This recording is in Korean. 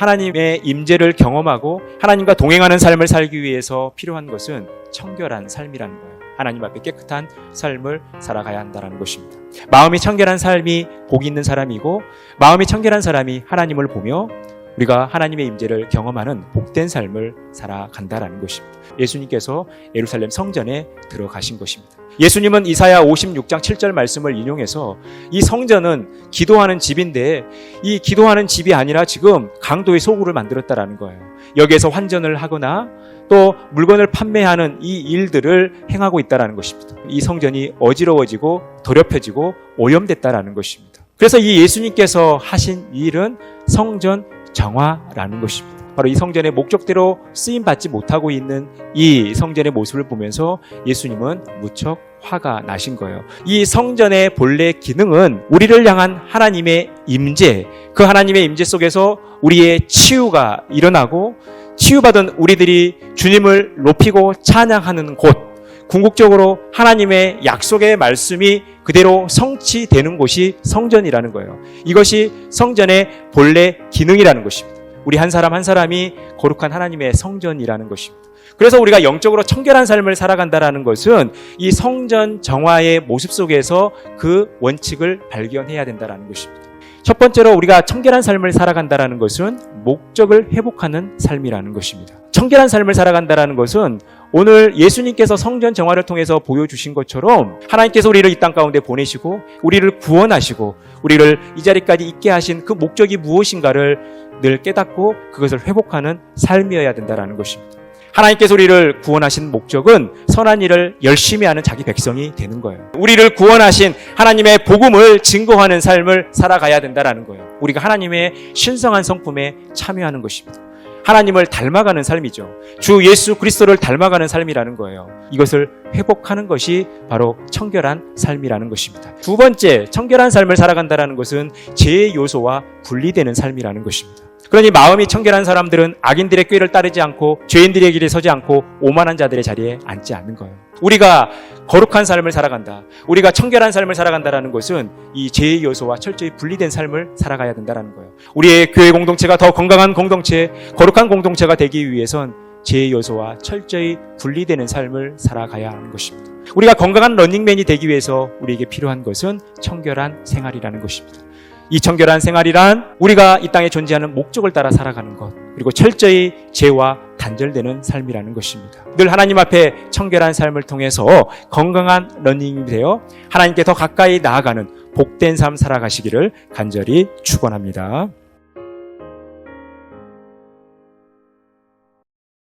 하나님의 임재를 경험하고 하나님과 동행하는 삶을 살기 위해서 필요한 것은 청결한 삶이라는 거예요. 하나님 앞에 깨끗한 삶을 살아가야 한다는 것입니다. 마음이 청결한 삶이 복 있는 사람이고 마음이 청결한 사람이 하나님을 보며 우리가 하나님의 임재를 경험하는 복된 삶을 살아간다라는 것입니다. 예수님께서 예루살렘 성전에 들어가신 것입니다. 예수님은 이사야 56장 7절 말씀을 인용해서 이 성전은 기도하는 집인데 이 기도하는 집이 아니라 지금 강도의 소굴을 만들었다라는 거예요. 여기에서 환전을 하거나 또 물건을 판매하는 이 일들을 행하고 있다라는 것입니다. 이 성전이 어지러워지고 더럽혀지고 오염됐다라는 것입니다. 그래서 이 예수님께서 하신 일은 성전 정화라는 것입니다. 바로 이 성전의 목적대로 쓰임 받지 못하고 있는 이 성전의 모습을 보면서 예수님은 무척 화가 나신 거예요. 이 성전의 본래 기능은 우리를 향한 하나님의 임재, 그 하나님의 임재 속에서 우리의 치유가 일어나고 치유받은 우리들이 주님을 높이고 찬양하는 곳, 궁극적으로 하나님의 약속의 말씀이 그대로 성취되는 곳이 성전이라는 거예요. 이것이 성전의 본래 기능이라는 것입니다. 우리 한 사람 한 사람이 거룩한 하나님의 성전이라는 것입니다. 그래서 우리가 영적으로 청결한 삶을 살아간다라는 것은 이 성전 정화의 모습 속에서 그 원칙을 발견해야 된다라는 것입니다. 첫 번째로 우리가 청결한 삶을 살아간다라는 것은 목적을 회복하는 삶이라는 것입니다. 청결한 삶을 살아간다라는 것은 오늘 예수님께서 성전 정화를 통해서 보여주신 것처럼 하나님께서 우리를 이 땅 가운데 보내시고 우리를 구원하시고 우리를 이 자리까지 있게 하신 그 목적이 무엇인가를 늘 깨닫고 그것을 회복하는 삶이어야 된다라는 것입니다. 하나님께서 우리를 구원하신 목적은 선한 일을 열심히 하는 자기 백성이 되는 거예요. 우리를 구원하신 하나님의 복음을 증거하는 삶을 살아가야 된다라는 거예요. 우리가 하나님의 신성한 성품에 참여하는 것입니다. 하나님을 닮아가는 삶이죠. 주 예수 그리스도를 닮아가는 삶이라는 거예요. 이것을 회복하는 것이 바로 청결한 삶이라는 것입니다. 두 번째, 청결한 삶을 살아간다라는 것은 죄의 요소와 분리되는 삶이라는 것입니다. 그러니 마음이 청결한 사람들은 악인들의 꾀를 따르지 않고 죄인들의 길에 서지 않고 오만한 자들의 자리에 앉지 않는 거예요. 우리가 거룩한 삶을 살아간다. 우리가 청결한 삶을 살아간다라는 것은 이 죄의 요소와 철저히 분리된 삶을 살아가야 된다라는 거예요. 우리의 교회 공동체가 더 건강한 공동체, 거룩한 공동체가 되기 위해선 죄의 요소와 철저히 분리되는 삶을 살아가야 하는 것입니다. 우리가 건강한 런닝맨이 되기 위해서 우리에게 필요한 것은 청결한 생활이라는 것입니다. 이 청결한 생활이란 우리가 이 땅에 존재하는 목적을 따라 살아가는 것, 그리고 철저히 죄와 단절되는 삶이라는 것입니다. 늘 하나님 앞에 청결한 삶을 통해서 건강한 러닝이 되어 하나님께 더 가까이 나아가는 복된 삶 살아가시기를 간절히 축원합니다.